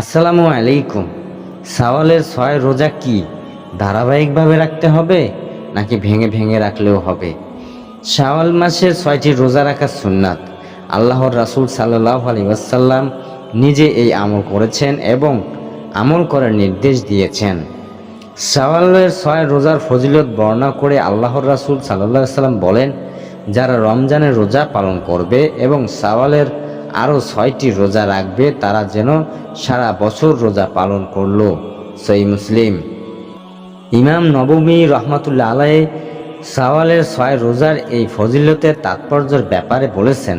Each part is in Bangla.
আসসালামু আলাইকুম। সাওয়ালের ছয় রোজা কি ধারাবাহিকভাবে রাখতে হবে, নাকি ভেঙে ভেঙে রাখলেও হবে? শাওয়াল মাসের ছয়টি রোজা রাখা সুন্নাত। আল্লাহর রাসূল সাল্লাহ আলী ওয়াসাল্লাম নিজে এই আমল করেছেন এবং আমল করার নির্দেশ দিয়েছেন। শাওয়ালের ছয় রোজার ফজিলত বর্ণনা করে আল্লাহর রাসূল সাল্লাহ সাল্লাম বলেন, যারা রমজানের রোজা পালন করবে এবং শাওয়ালের আরও ছয়টি রোজা রাখবে, তারা যেন সারা বছর রোজা পালন করল। সই মুসলিম। ইমাম নবমী রহমাতুল্লাহ আলাই সাওয়ালের ছয় রোজার এই ফজিলতের তাৎপর্যের ব্যাপারে বলেছেন,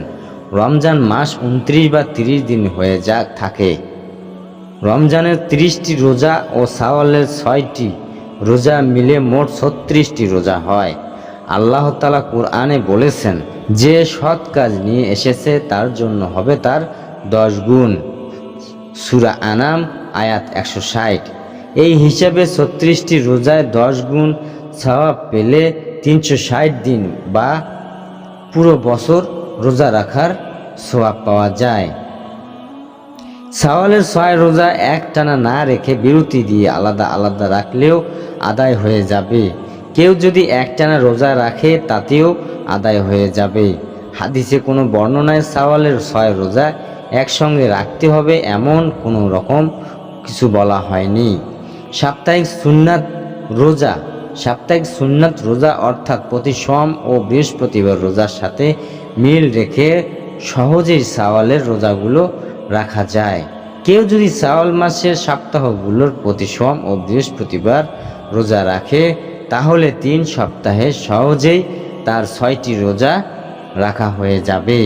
রমজান মাস উনত্রিশ বা তিরিশ দিন হয়ে যা থাকে। রমজানের তিরিশটি রোজা ও সাওয়ালের ছয়টি রোজা মিলে মোট ছত্রিশটি রোজা হয়। আল্লাহ তালা কুরআনে বলেছেন, যে সৎ কাজ নিয়ে এসেছে তার জন্য হবে তার দশ গুণ। সুরা আনাম, আয়াত একশো ষাট। এই হিসাবে ছত্রিশটি রোজায় দশ গুণ সওয়াব পেলে তিনশো ষাট দিন বা পুরো বছর রোজা রাখার সোয়াব পাওয়া যায়। সাওয়ালের ছয় রোজা এক টানা না রেখে বিরতি দিয়ে আলাদা আলাদা রাখলেও আদায় হয়ে যাবে। কেউ যদি একটানা রোজা রাখে, তাতেও আদায় হয়ে যাবে। হাদিসে কোনো বর্ণনায় সাওয়ালের ছয় রোজা একসঙ্গে রাখতে হবে এমন কোনো রকম কিছু বলা হয়নি। সাপ্তাহিক সুন্নাত রোজা, সাপ্তাহিক সুন্নাত রোজা অর্থাৎ প্রতি সোম ও বৃহস্পতিবার রোজার সাথে মিল রেখে সহজেই সাওয়ালের রোজাগুলো রাখা যায়। কেউ যদি সাওয়াল মাসের সপ্তাহগুলোর প্রতি সোম ও বৃহস্পতিবার রোজা রাখে তাহলে তিন সপ্তাহে সহজেই তার ছয়টি রোজা রাখা হয়ে যাবে।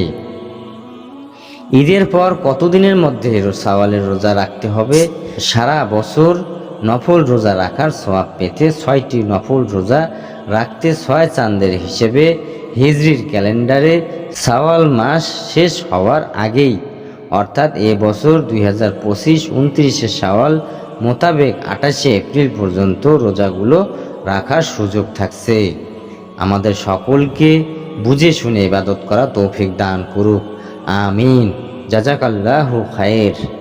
ঈদের পর কতদিনের মধ্যে সাওয়ালের রোজা রাখতে হবে? সারা বছর নফল রোজা রাখার সোয়াব পেতে ছয়টি নফল রোজা রাখতে ছয় চাঁদের হিসেবে হিজরির ক্যালেন্ডারে সাওয়াল মাস শেষ হওয়ার আগেই, অর্থাৎ এ বছর দুই হাজার পঁচিশ উনত্রিশে সাওয়াল মোতাবেক আঠাশে এপ্রিল পর্যন্ত রোজাগুলো রাখার সুযোগ থাকছে। আমাদের সকলকে বুঝে শুনে ইবাদত করা তৌফিক দান করুক। আমিন। জাজাকাল্লাহু খায়ের।